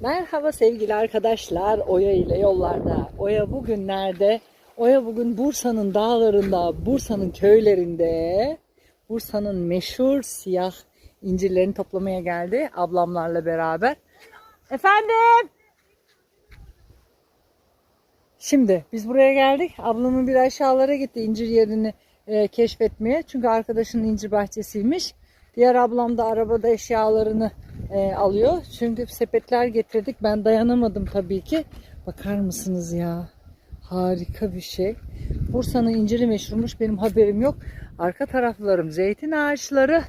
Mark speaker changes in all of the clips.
Speaker 1: Merhaba sevgili arkadaşlar. Oya ile yollarda. Oya bugün nerede? Oya bugün Bursa'nın dağlarında, Bursa'nın köylerinde, Bursa'nın meşhur siyah incirlerini toplamaya geldi ablamlarla beraber. Efendim? Şimdi biz buraya geldik. Ablamın bir aşağılara gitti incir yerini e, keşfetmeye. Çünkü arkadaşının incir bahçesiymiş. Diğer ablam da arabada eşyalarını e, alıyor. Çünkü sepetler getirdik. Ben dayanamadım tabii ki. Bakar mısınız ya? Harika bir şey. Bursa'nın inciri meşhurmuş. Benim haberim yok. Arka taraflarım zeytin ağaçları.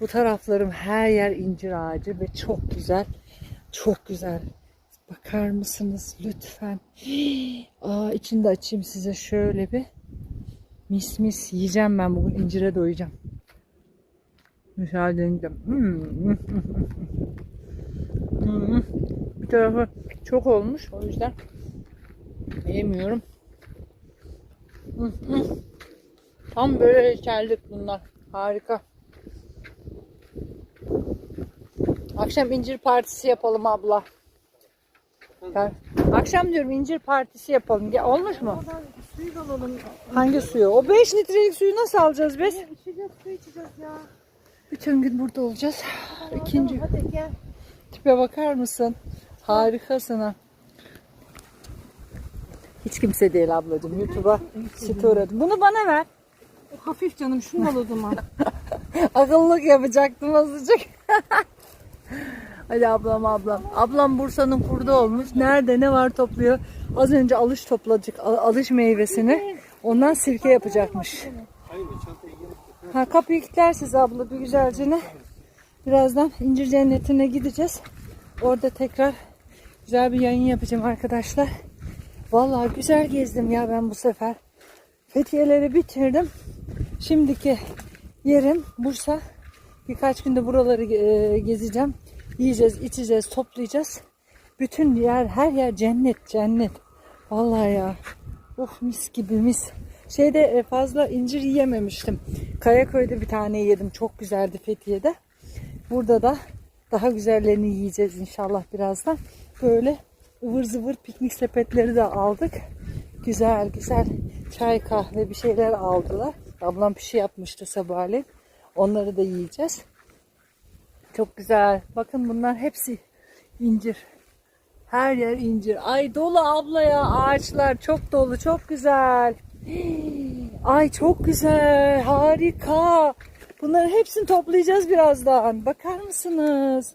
Speaker 1: Bu taraflarım her yer incir ağacı ve çok güzel. Çok güzel. Bakar mısınız lütfen? Aa, içini de açayım size şöyle bir. Mis mis yiyeceğim ben bugün incire doyacağım. Müsaadenizle. Hmm. Hmm. Bir tarafı çok olmuş o yüzden yemiyorum. Hmm. Tam böyle reçellik bunlar. Harika. Akşam incir partisi yapalım abla. Gel. Akşam diyorum incir partisi yapalım. Gel, olmuş mu?
Speaker 2: Suyu alalım.
Speaker 1: Hangi suyu? O 5 litrelik suyu nasıl alacağız biz?
Speaker 2: İçeceğiz, su içeceğiz ya.
Speaker 1: Bütün gün burada olacağız. İkinci
Speaker 2: Hadi gel.
Speaker 1: tipe bakar mısın? Harikasın ha. Hiç kimse değil ablacığım. YouTube'a story. Bunu bana ver.
Speaker 2: Hafif canım şunu al o zaman.
Speaker 1: Akıllık yapacaktım azıcık. Hadi ablam ablam. Ablam Bursa'nın kurdu olmuş. Nerede ne var topluyor. Az önce alış topladık. al- Alış meyvesini. Ondan sirke yapacakmış. Ha kapıyı kilitlersiz abla bir güzelce ne? Birazdan incir cennetine gideceğiz. Orada tekrar güzel bir yayın yapacağım arkadaşlar. Vallahi güzel gezdim ya ben bu sefer. Fethiyeleri bitirdim. Şimdiki yerim Bursa. Birkaç günde buraları e, gezeceğim. Yiyeceğiz, içeceğiz, toplayacağız. Bütün yer, her yer cennet, cennet. Vallahi ya. Of mis gibi mis. Şeyde e, fazla incir yiyememiştim. Kayaköy'de bir tane yedim. Çok güzeldi Fethiye'de. Burada da daha güzellerini yiyeceğiz inşallah birazdan. Böyle ıvır zıvır piknik sepetleri de aldık. Güzel güzel çay kahve bir şeyler aldılar. Ablam bir şey yapmıştı sabahleyin. Onları da yiyeceğiz. Çok güzel. Bakın bunlar hepsi incir. Her yer incir. Ay dolu abla ya ağaçlar çok dolu çok güzel. Ay çok güzel harika. Bunların hepsini toplayacağız birazdan. Bakar mısınız?